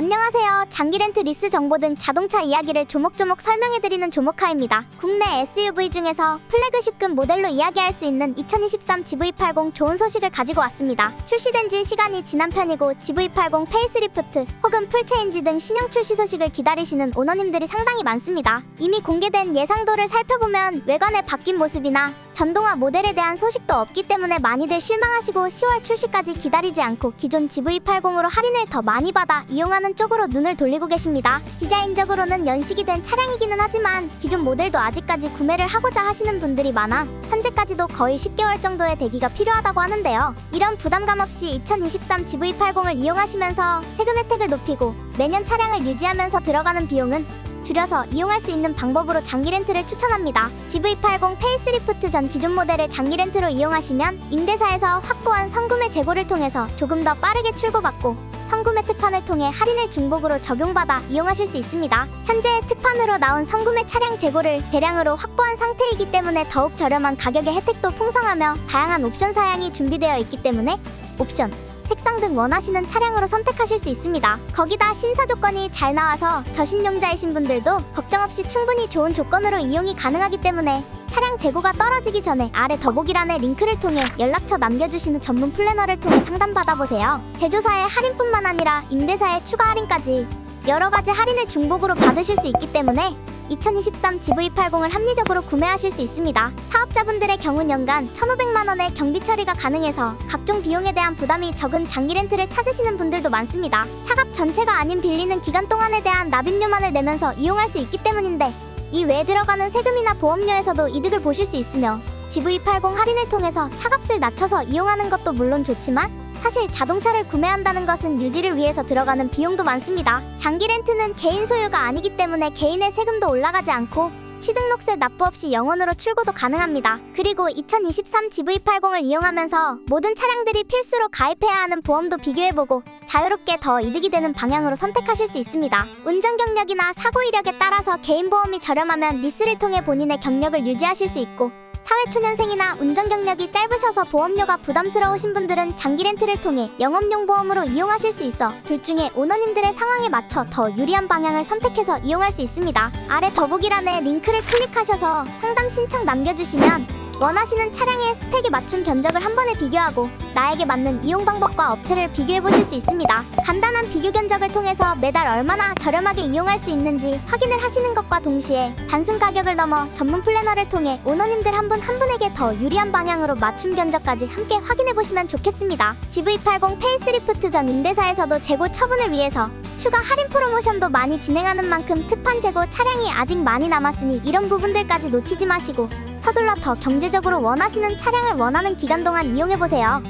안녕하세요. 장기 렌트 리스 정보 등 자동차 이야기를 조목조목 설명해드리는 조모카입니다. 국내 SUV 중에서 플래그십급 모델로 이야기할 수 있는 2023 GV80 좋은 소식을 가지고 왔습니다. 출시된 지 시간이 지난 편이고 GV80 페이스리프트 혹은 풀체인지 등 신형 출시 소식을 기다리시는 오너님들이 상당히 많습니다. 이미 공개된 예상도를 살펴보면 외관의 바뀐 모습이나 전동화 모델에 대한 소식도 없기 때문에 많이들 실망하시고 10월 출시까지 기다리지 않고 기존 GV80으로 할인을 더 많이 받아 이용하는 쪽으로 눈을 돌리고 계십니다. 디자인적으로는 연식이 된 차량이기는 하지만 기존 모델도 아직까지 구매를 하고자 하시는 분들이 많아 현재까지도 거의 10개월 정도의 대기가 필요하다고 하는데요. 이런 부담감 없이 2023 GV80을 이용하시면서 세금 혜택을 높이고 매년 차량을 유지하면서 들어가는 비용은 줄여서 이용할 수 있는 방법으로 장기 렌트를 추천합니다. GV80 페이스리프트 전 기존 모델을 장기 렌트로 이용하시면 임대사에서 확보한 선구매 재고를 통해서 조금 더 빠르게 출고받고 선구매 특판을 통해 할인을 중복으로 적용받아 이용하실 수 있습니다. 현재 특판으로 나온 선구매 차량 재고를 대량으로 확보한 상태이기 때문에 더욱 저렴한 가격의 혜택도 풍성하며 다양한 옵션 사양이 준비되어 있기 때문에 옵션 색상 등 원하시는 차량으로 선택하실 수 있습니다. 거기다 심사 조건이 잘 나와서 저신용자이신 분들도 걱정 없이 충분히 좋은 조건으로 이용이 가능하기 때문에 차량 재고가 떨어지기 전에 아래 더보기란의 링크를 통해 연락처 남겨주시는 전문 플래너를 통해 상담 받아보세요. 제조사의 할인뿐만 아니라 임대사의 추가 할인까지 여러 가지 할인을 중복으로 받으실 수 있기 때문에 2023 GV80을 합리적으로 구매하실 수 있습니다. 사업자분들의 경우 연간 1,500만 원의 경비 처리가 가능해서 각종 비용에 대한 부담이 적은 장기 렌트를 찾으시는 분들도 많습니다. 차값 전체가 아닌 빌리는 기간 동안에 대한 납입료만을 내면서 이용할 수 있기 때문인데 이 외에 들어가는 세금이나 보험료에서도 이득을 보실 수 있으며 GV80 할인을 통해서 차값을 낮춰서 이용하는 것도 물론 좋지만 사실 자동차를 구매한다는 것은 유지를 위해서 들어가는 비용도 많습니다. 장기 렌트는 개인 소유가 아니기 때문에 개인의 세금도 올라가지 않고 취등록세 납부 없이 영원으로 출고도 가능합니다. 그리고 2023 GV80을 이용하면서 모든 차량들이 필수로 가입해야 하는 보험도 비교해보고 자유롭게 더 이득이 되는 방향으로 선택하실 수 있습니다. 운전 경력이나 사고 이력에 따라서 개인 보험이 저렴하면 리스를 통해 본인의 경력을 유지하실 수 있고 사회초년생이나 운전 경력이 짧으셔서 보험료가 부담스러우신 분들은 장기 렌트를 통해 영업용 보험으로 이용하실 수 있어 둘 중에 오너님들의 상황에 맞춰 더 유리한 방향을 선택해서 이용할 수 있습니다. 아래 더보기란에 링크를 클릭하셔서 상담 신청 남겨주시면 원하시는 차량의 스펙에 맞춘 견적을 한 번에 비교하고 나에게 맞는 이용 방법과 업체를 비교해 보실 수 있습니다. 간단한 비교 견적을 통해서 매달 얼마나 저렴하게 이용할 수 있는지 확인을 하시는 것과 동시에 단순 가격을 넘어 전문 플래너를 통해 오너님들 한 분한 분에게 더 유리한 방향으로 맞춤 견적까지 함께 확인해 보시면 좋겠습니다. GV80 페이스리프트 전 임대사에서도 재고 처분을 위해서 추가 할인 프로모션도 많이 진행하는 만큼 특판 재고 차량이 아직 많이 남았으니 이런 부분들까지 놓치지 마시고 서둘러 더 경제적으로 원하시는 차량을 원하는 기간 동안 이용해 보세요.